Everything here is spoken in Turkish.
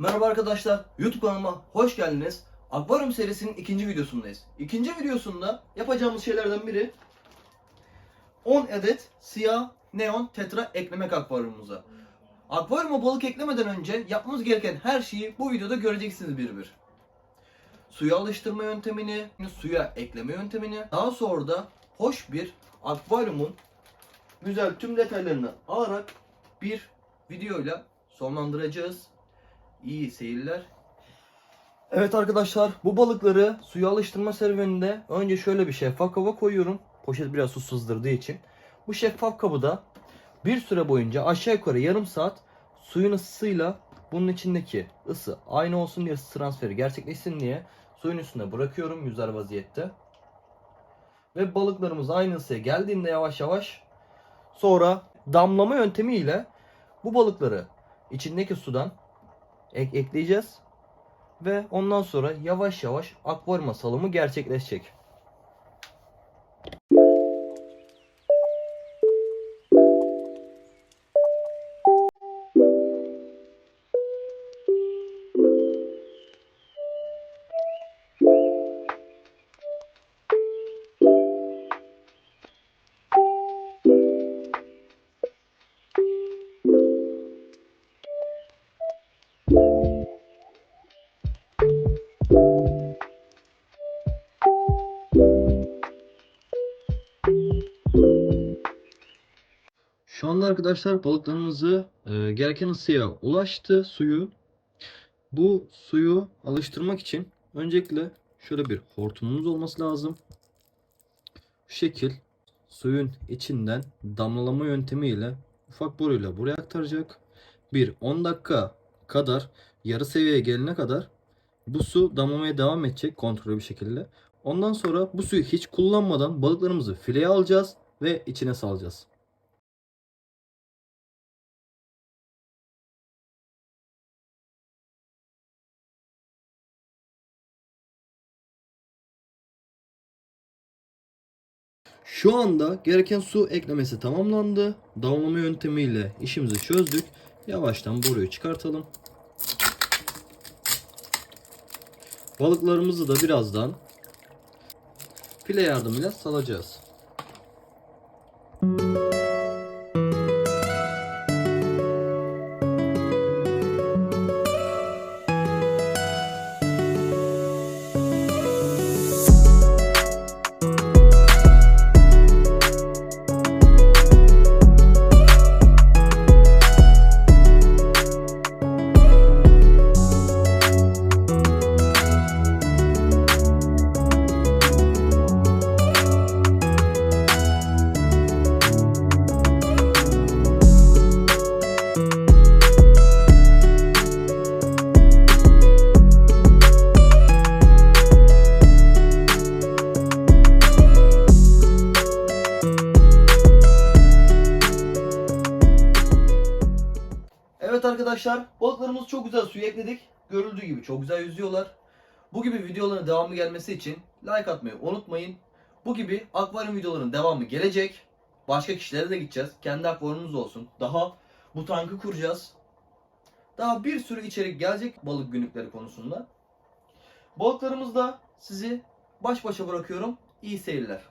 Merhaba arkadaşlar, YouTube kanalıma hoş geldiniz. Akvaryum serisinin ikinci videosundayız. İkinci videosunda yapacağımız şeylerden biri 10 adet siyah neon tetra eklemek akvaryumumuza. Akvaryuma balık eklemeden önce yapmamız gereken her şeyi bu videoda göreceksiniz bir bir. Suya alıştırma yöntemini, suya ekleme yöntemini, daha sonra da hoş bir akvaryumun güzel tüm detaylarını alarak bir videoyla sonlandıracağız. İyi seyirler. Evet arkadaşlar bu balıkları suya alıştırma serüveninde önce şöyle bir şeffaf kaba koyuyorum. Poşet biraz su sızdırdığı için. Bu şeffaf kabı da bir süre boyunca aşağı yukarı yarım saat suyun ısısıyla bunun içindeki ısı aynı olsun diye ısı transferi gerçekleşsin diye suyun üstüne bırakıyorum yüzer vaziyette. Ve balıklarımız aynı ısıya geldiğinde yavaş yavaş sonra damlama yöntemiyle bu balıkları içindeki sudan ek- ekleyeceğiz. Ve ondan sonra yavaş yavaş akvaryuma salımı gerçekleşecek. Anda arkadaşlar balıklarımızı e, gereken ısıya ulaştı suyu. Bu suyu alıştırmak için öncelikle şöyle bir hortumumuz olması lazım. Bu şekil suyun içinden damlalama yöntemiyle ufak boruyla buraya aktaracak. Bir 10 dakika kadar yarı seviyeye gelene kadar bu su damlamaya devam edecek kontrollü bir şekilde. Ondan sonra bu suyu hiç kullanmadan balıklarımızı fileye alacağız ve içine salacağız. Şu anda gereken su eklemesi tamamlandı. Damlama yöntemiyle işimizi çözdük. Yavaştan boruyu çıkartalım. Balıklarımızı da birazdan file yardımıyla salacağız. Evet arkadaşlar balıklarımız çok güzel suya ekledik. Görüldüğü gibi çok güzel yüzüyorlar. Bu gibi videoların devamı gelmesi için like atmayı unutmayın. Bu gibi akvaryum videolarının devamı gelecek. Başka kişilere de gideceğiz. Kendi akvaryumumuz olsun. Daha bu tankı kuracağız. Daha bir sürü içerik gelecek balık günlükleri konusunda. Balıklarımızda sizi baş başa bırakıyorum. İyi seyirler.